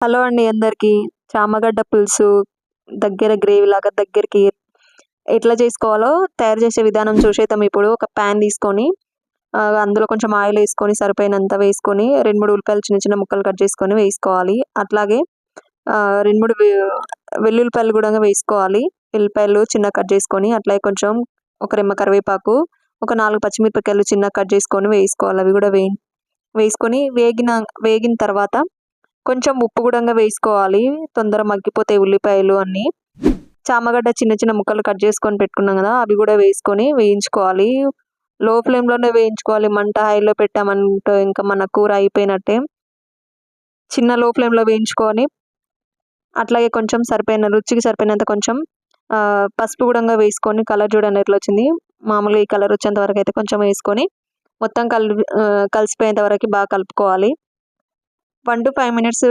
Hello అండి అందరికీ. చామగడ్డ పులుసు దగ్గర గ్రేవీ లాగా దగ్గరికి ఎట్లా చేసుకోవాలో తయారు చేసే విధానం చూసేద్దాం ఇప్పుడు. ఒక ప్యాన్ తీసుకొని అందులో కొంచెం ఆయిల్ వేసుకొని సరిపోయినంత వేసుకొని రెండు మూడు ఉల్లిపాయలు చిన్న చిన్న ముక్కలు కట్ చేసుకొని వేసుకోవాలి. అట్లాగే రెండు మూడు వెల్లుల్లిపాయలు కూడా వేసుకోవాలి. వెల్లిపాయలు చిన్న కట్ చేసుకొని అట్లాగే కొంచెం ఒక రెమ్మ కరివేపాకు ఒక నాలుగు పచ్చిమిరపకాయలు చిన్న కట్ చేసుకొని వేసుకోవాలి. అవి కూడా వే వేసుకొని వేగిన వేగిన తర్వాత కొంచెం ఉప్పు కూడా వేసుకోవాలి. తొందర మగ్గిపోతాయి ఉల్లిపాయలు అన్నీ. చామగడ్డ చిన్న చిన్న ముక్కలు కట్ చేసుకొని పెట్టుకున్నాం కదా అవి కూడా వేసుకొని వేయించుకోవాలి. లో ఫ్లేమ్లోనే వేయించుకోవాలి. మంట హైలో పెట్టామంటే ఇంకా మన కూర అయిపోయినట్టే. చిన్న లో ఫ్లేమ్లో వేయించుకొని అట్లాగే కొంచెం సరిపోయిన రుచికి సరిపోయినంత కొంచెం పసుపు కూడా వేసుకొని కలర్ చూడండి ఎట్లా వచ్చింది. మామూలుగా ఈ కలర్ వచ్చేంత వరకు అయితే కొంచెం వేసుకొని మొత్తం కలిపి కలిసిపోయేంత వరకు బాగా కలుపుకోవాలి. వన్ టు ఫైవ్ మినిట్స్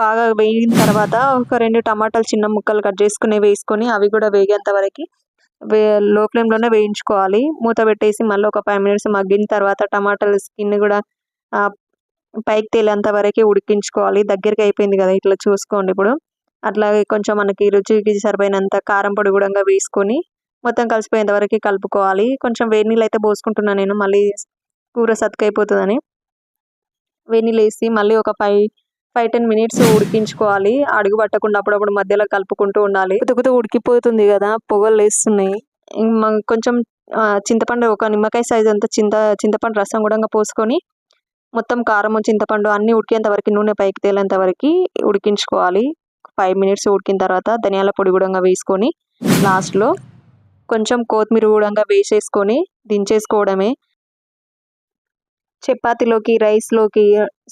బాగా వేగిన తర్వాత ఒక రెండు టమాటాలు చిన్న ముక్కలు కట్ చేసుకుని వేసుకొని అవి కూడా వేగేంత వరకు వే లో ఫ్లేమ్లోనే వేయించుకోవాలి. మూత పెట్టేసి మళ్ళీ ఒక ఫైవ్ మినిట్స్ మగ్గిన తర్వాత టమాటాల స్కిన్ కూడా పైకి తేలేంత వరకు ఉడికించుకోవాలి. దగ్గరికి అయిపోయింది కదా ఇట్లా చూసుకోండి ఇప్పుడు. అట్లాగే కొంచెం మనకి రుచికి సరిపోయినంత కారం పొడి కూడా వేసుకొని మొత్తం కలిసిపోయేంత వరకు కలుపుకోవాలి. కొంచెం వేడి నీళ్ళు అయితే పోసుకుంటున్నాను నేను. మళ్ళీ కూర సత్తుకైపోతుందని. వేడి వేసి మళ్ళీ ఒక ఫైవ్ ఫైవ్ టెన్ మినిట్స్ ఉడికించుకోవాలి. అడుగు పట్టకుండా అప్పుడప్పుడు మధ్యలో కలుపుకుంటూ ఉండాలి. ఉతుకుతూ ఉడికిపోతుంది కదా పొగలు వేస్తున్నాయి కొంచెం చింతపండు ఒక నిమ్మకాయ సైజ్ అంత చింత చింతపండు రసం కూడా పోసుకొని మొత్తం కారము చింతపండు అన్నీ ఉడికేంత వరకు నూనె పైకి తేలేంత వరకు ఉడికించుకోవాలి. ఫైవ్ మినిట్స్ ఉడికిన తర్వాత ధనియాల పొడి కూడా వేసుకొని లాస్ట్లో కొంచెం కొత్తిమీర కూడా వేసేసుకొని దించేసుకోవడమే. చపాతీలోకి రైస్లోకి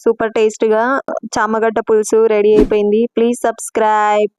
సూపర్ టేస్ట్గా చామగడ్డ పులుసు రెడీ అయిపోయింది. Please subscribe.